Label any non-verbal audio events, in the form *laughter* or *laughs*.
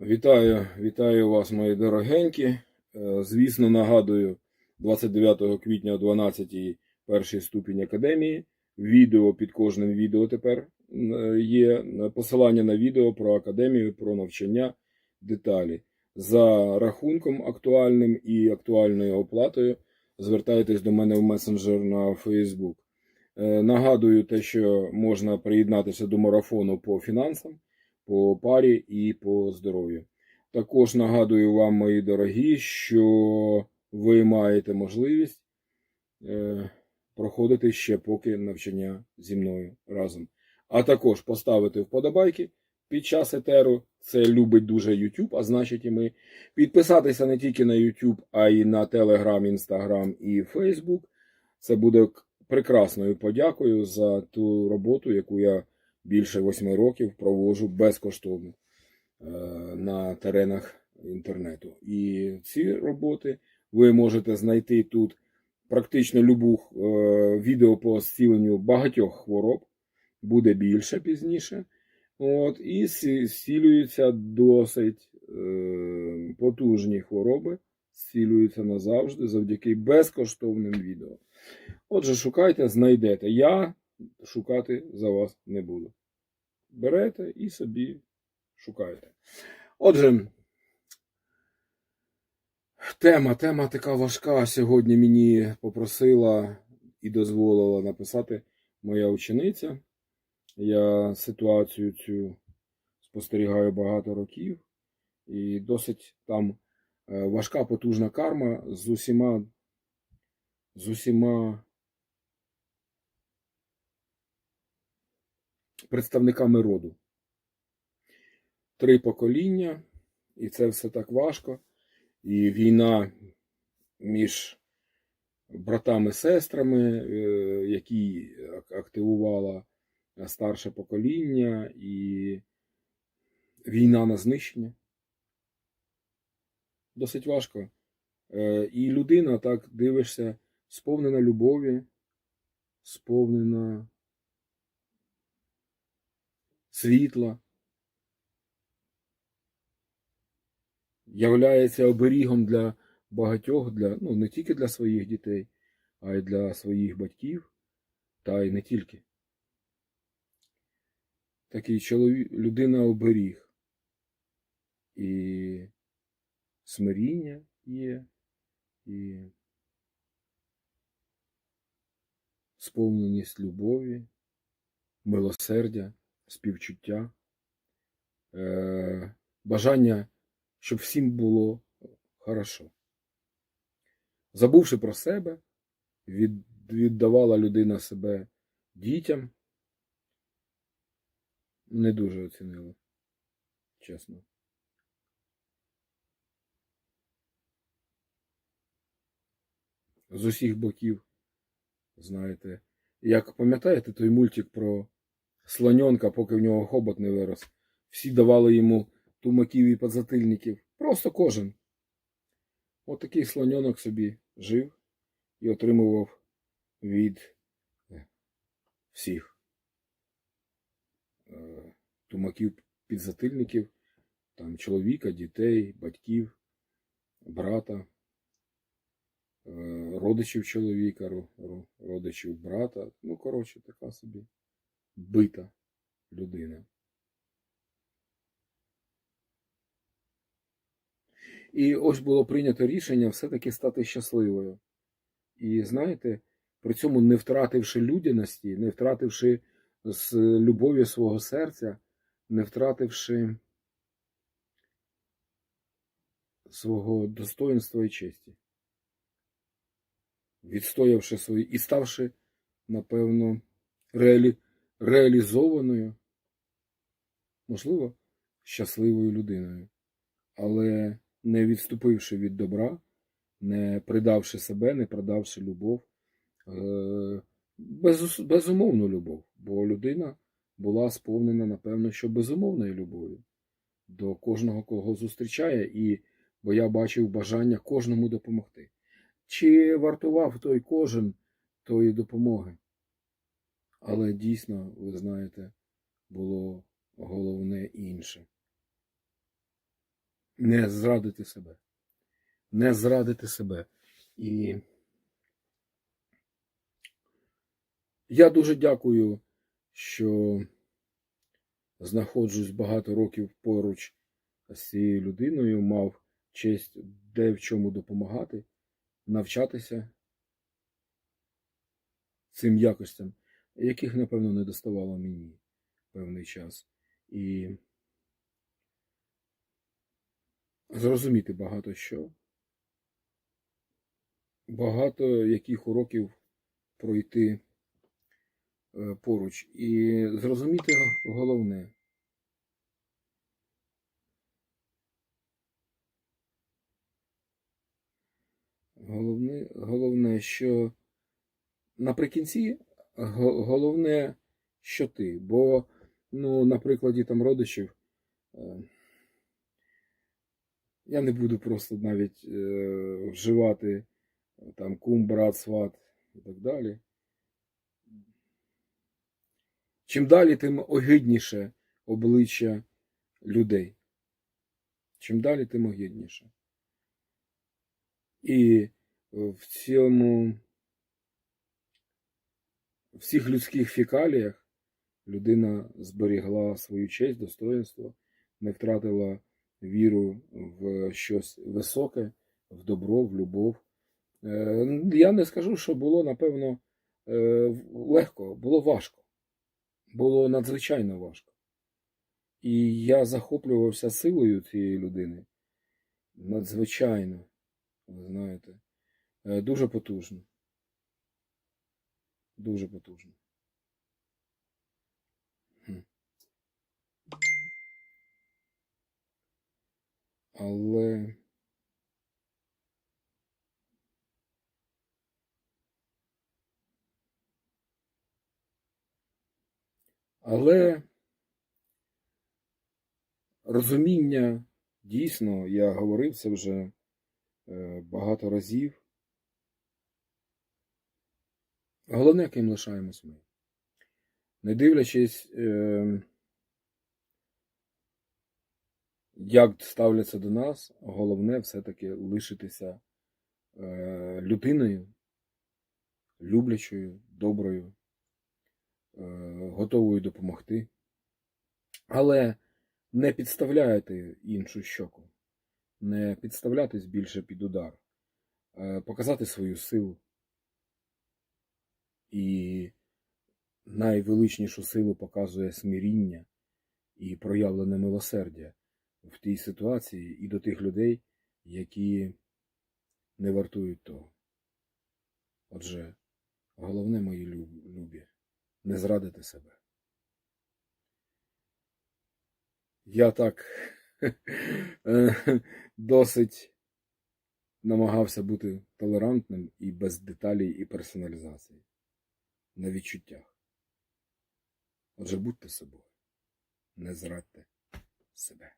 Вітаю, вітаю вас, мої дорогенькі. Е, Звісно, нагадую, 29 квітня о 12 перший ступінь академії. Відео під кожним відео тепер є посилання на відео про академію, про навчання, деталі. За рахунком актуальним і актуальною оплатою звертайтесь до мене в месенджер на Facebook. Е, Нагадую те, що можна приєднатися до марафону по фінансам по парі і по здоров'ю. Також нагадую вам, мої дорогі, що ви маєте можливість е, проходити ще поки навчання зі мною разом. А також поставити вподобайки під час етеру. Це любить дуже YouTube, а значить і ми. Підписатися не тільки на YouTube, а й на Telegram, Instagram і Facebook. Це буде прекрасною подякою за ту роботу, яку я більше восьми років проводжу безкоштовно е, на теренах інтернету. І ці роботи ви можете знайти тут практично любу е, відео по зціленню багатьох хвороб, буде більше пізніше. От, і зцілюються досить е, потужні хвороби, зцілюються назавжди завдяки безкоштовним відео. Отже, шукайте, знайдете. Я шукати за вас не буду. Берете і собі шукаєте. Отже, тема, тема така важка. Сьогодні мені попросила і дозволила написати моя учениця. Я ситуацію цю спостерігаю багато років, і досить там е, важка потужна карма з усіма, з усіма представниками роду. Три покоління, і це все так важко. І війна між братами-сестрами, е, які активувала старше покоління, і війна на знищення. Досить важко. Е, І людина так дивишся, сповнена любові, сповнена світла, являється оберігом для багатьох, для, ну, не тільки для своїх дітей, а й для своїх батьків, та й не тільки. Такий чоловік, людина оберіг. І смиріння є, і сповненість любові, милосердя, співчуття, е, бажання, щоб всім було хорошо. Забувши про себе, віддавала людина себе дітям. Не дуже оцінили, чесно. З усіх боків, знаєте, як пам'ятаєте той мультик про слоненка, поки в нього хобот не вирос. Всі давали йому тумаків і подзатильників. Просто кожен. От такий слоненок собі жив і отримував від е, всіх е, тумаків підзатильників, там чоловіка, дітей, батьків, брата, е, родичів чоловіка, ро- ро- родичів брата. Ну, коротше, така собі бита людина. І ось було прийнято рішення все-таки стати щасливою. І знаєте, при цьому не втративши людяності, не втративши з любові свого серця, не втративши свого достоинства і честі, відстоявши свої і ставши, напевно, реалі, реалізованою, можливо, щасливою людиною, але не відступивши від добра, не придавши себе, не продавши любов, е, без, безумовну любов, бо людина була сповнена, напевно, що безумовною любов'ю до кожного, кого зустрічає, і бо я бачив бажання кожному допомогти. Чи вартував той кожен тої допомоги? Але дійсно, ви знаєте, було головне інше. не зрадити себе. Не зрадити себе. І я дуже дякую, що знаходжусь багато років поруч з цією людиною, мав честь де в чому допомагати, навчатися цим якостям, яких, напевно, не доставало мені певний час. І зрозуміти багато що, багато яких уроків пройти е, поруч. І зрозуміти головне. Головне, головне, що наприкінці головне, що ти. Бо, ну, на прикладі там родичів, е, я не буду просто навіть е, вживати е, там кум, брат, сват і так далі. Чим далі, тим огидніше обличчя людей. Чим далі, тим огидніше. І в цьому в всіх людських фікаліях людина зберігла свою честь, достоинство, не втратила віру в щось високе, в добро, в любов. Е, Я не скажу, що було, напевно, е, легко, було важко. Було надзвичайно важко. І я захоплювався силою цієї людини. Надзвичайно, ви знаєте, Е, дуже потужно. Дуже потужно. Хм. Але. Але розуміння дійсно, я говорив це вже е, багато разів. Головне, яким лишаємось ми. Не дивлячись, е, як ставляться до нас, головне все-таки лишитися е, людиною, люблячою, доброю, е, готовою допомогти. Але не підставляйте іншу щоку, не підставлятись більше під удар, е, показати свою силу. І найвеличнішу силу показує смиріння і проявлене милосердя в тій ситуації і до тих людей, які не вартують того. Отже, головне, мої любі, не зрадити себе. Я так *laughs* е, досить намагався бути толерантним і без деталей і персоналізації на відчуттях. Отже, будьте собою, не зрадьте себе.